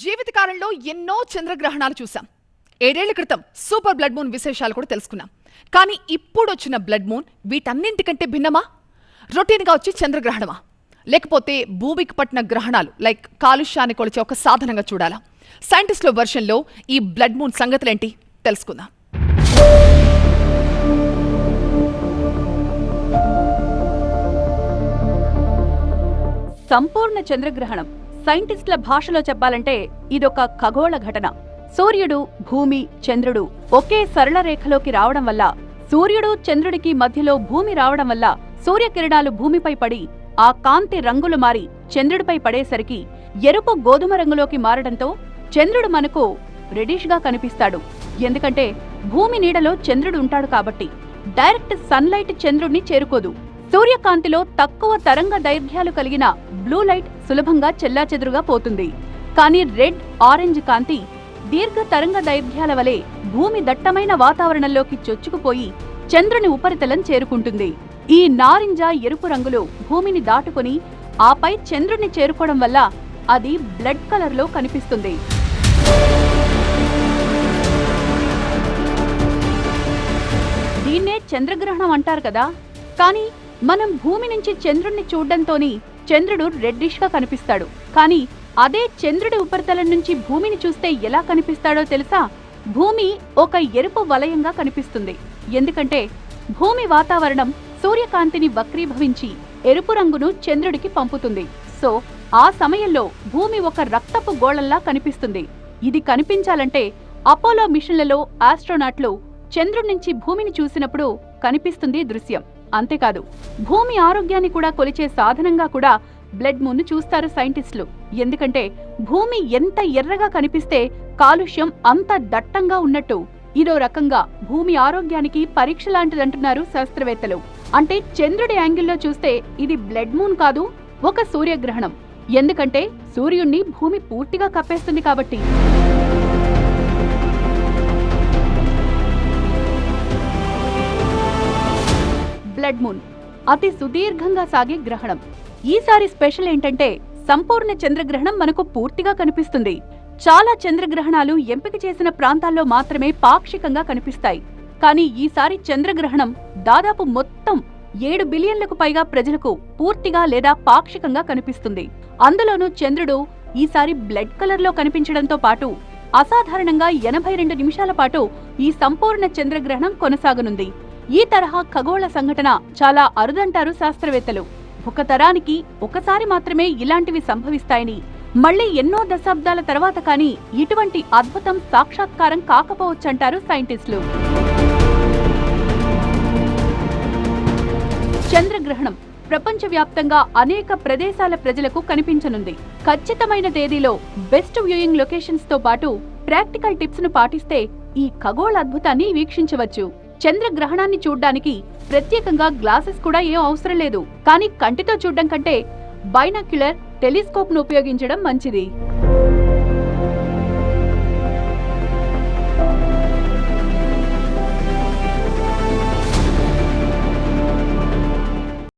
జీవితకాలంలో ఎన్నో చంద్రగ్రహణాలు చూసాం ఏడేళ్ళ క్రితం సూపర్ బ్లడ్ మూన్ విశేషాలు కూడా తెలుసుకున్నాం. కానీ ఇప్పుడు వచ్చిన బ్లడ్ మూన్ వీటన్నింటికంటే భిన్నమా? రొటీన్గా వచ్చి చంద్రగ్రహణమా? లేకపోతే భూమికి పట్టిన గ్రహణాలు లైక్ కాలుష్యాన్ని కొలిచే ఒక సాధనంగా చూడాలా? సైంటిస్టుల వర్షన్లో ఈ బ్లడ్ మూన్ సంగతులేంటి? తెలుసుకుందాం. సంపూర్ణ చంద్రగ్రహణం సైంటిస్టుల భాషలో చెప్పాలంటే ఇదొక ఖగోళ ఘటన. సూర్యుడు భూమి చంద్రుడు ఒకే సరళ రేఖలోకి రావడం వల్ల సూర్యుడు చంద్రుడికి మధ్యలో భూమి రావడం వల్ల సూర్యకిరణాలు భూమిపై పడి ఆ కాంతి రంగులు మారి చంద్రుడిపై పడేసరికి ఎరుపు గోధుమ రంగులోకి మారడంతో చంద్రుడు మనకు రెడిష్గా కనిపిస్తాడు. ఎందుకంటే భూమి నీడలో చంద్రుడు ఉంటాడు కాబట్టి డైరెక్ట్ సన్లైట్ చంద్రుడిని చేరుకోదు. సూర్యకాంతిలో తక్కువ తరంగ దైర్ఘ్యాలు కలిగిన బ్లూ లైట్ సులభంగా చెల్లాచెదురుగా పోతుంది. కానీ రెడ్ ఆరెంజ్ కాంతి దీర్ఘ తరంగ దైర్ఘ్యాల వలె భూమి దట్టమైన వాతావరణంలోకి చొచ్చుకుపోయి చంద్రుని ఉపరితలం చేరుకుంటుంది. ఈ నారింజ ఎరుపు రంగులు భూమిని దాటుకొని ఆపై చంద్రుని చేరుకోవడం వల్ల అది బ్లడ్ కలర్లో కనిపిస్తుంది. దీన్నే చంద్రగ్రహణం అంటారు కదా. కానీ మనం భూమి నుంచి చంద్రుణ్ణి చూడడంతోనే చంద్రుడు రెడ్డిష్గా కనిపిస్తాడు. కానీ అదే చంద్రుడి ఉపరితలం నుంచి భూమిని చూస్తే ఎలా కనిపిస్తాడో తెలుసా? భూమి ఒక ఎరుపు వలయంగా కనిపిస్తుంది. ఎందుకంటే భూమి వాతావరణం సూర్యకాంతిని వక్రీభవించి ఎరుపు రంగును చంద్రుడికి పంపుతుంది. సో ఆ సమయంలో భూమి ఒక రక్తపు గోళంలా కనిపిస్తుంది. ఇది కనిపించాలంటే అపోలో మిషన్లలో ఆస్ట్రోనాట్లు చంద్రుడి నుంచి భూమిని చూసినప్పుడు కనిపిస్తుంది దృశ్యం. అంతేకాదు భూమి ఆరోగ్యాన్ని కూడా కొలిచే సాధనంగా కూడా బ్లడ్ మూన్ చూస్తారు సైంటిస్టులు. ఎందుకంటే భూమి ఎంత ఎర్రగా కనిపిస్తే కాలుష్యం అంత దట్టంగా ఉన్నట్టు. ఇదో రకంగా భూమి ఆరోగ్యానికి పరీక్ష లాంటిదంటున్నారు శాస్త్రవేత్తలు. అంటే చంద్రుడి యాంగిల్లో చూస్తే ఇది బ్లడ్ మూన్ కాదు ఒక సూర్యగ్రహణం. ఎందుకంటే సూర్యుణ్ణి భూమి పూర్తిగా కప్పేస్తుంది కాబట్టి. మూన్ అతి సుదీర్ఘంగా సాగే గ్రహణం. ఈసారి స్పెషల్ ఏంటంటే సంపూర్ణ చంద్రగ్రహణం మనకు పూర్తిగా కనిపిస్తుంది. చాలా చంద్రగ్రహణాలు ఎంపిక చేసిన ప్రాంతాల్లో మాత్రమే పాక్షికంగా కనిపిస్తాయి. కానీ ఈసారి చంద్రగ్రహణం దాదాపు మొత్తం ఏడు బిలియన్లకు పైగా ప్రజలకు పూర్తిగా లేదా పాక్షికంగా కనిపిస్తుంది. అందులోనూ చంద్రుడు ఈసారి బ్లడ్ కలర్లో కనిపించడంతో పాటు అసాధారణంగా ఎనభై రెండు నిమిషాల పాటు ఈ సంపూర్ణ చంద్రగ్రహణం కొనసాగనుంది. ఈ తరహా ఖగోళ సంఘటన చాలా అరుదంటారు శాస్త్రవేత్తలు. ఒక తరానికి ఒకసారి మాత్రమే ఇలాంటివి సంభవిస్తాయని మళ్ళీ ఎన్నో దశాబ్దాల తర్వాత కానీ ఇటువంటి అద్భుతం సాక్షాత్కారం కాకపోవచ్చంటారు సైంటిస్టులు. చంద్రగ్రహణం ప్రపంచవ్యాప్తంగా అనేక ప్రదేశాల ప్రజలకు కనిపించనుంది. ఖచ్చితమైన తేదీలో బెస్ట్ వ్యూయింగ్ లొకేషన్స్తో పాటు ప్రాక్టికల్ టిప్స్ను పాటిస్తే ఈ ఖగోళ అద్భుతాన్ని వీక్షించవచ్చు. చంద్రగ్రహణాన్ని చూడ్డానికి ప్రత్యేకంగా గ్లాసెస్ కూడా ఏం అవసరం లేదు. కానీ కంటితో చూడడం కంటే బైనాక్యులర్ టెలిస్కోప్ను ఉపయోగించడం మంచిది.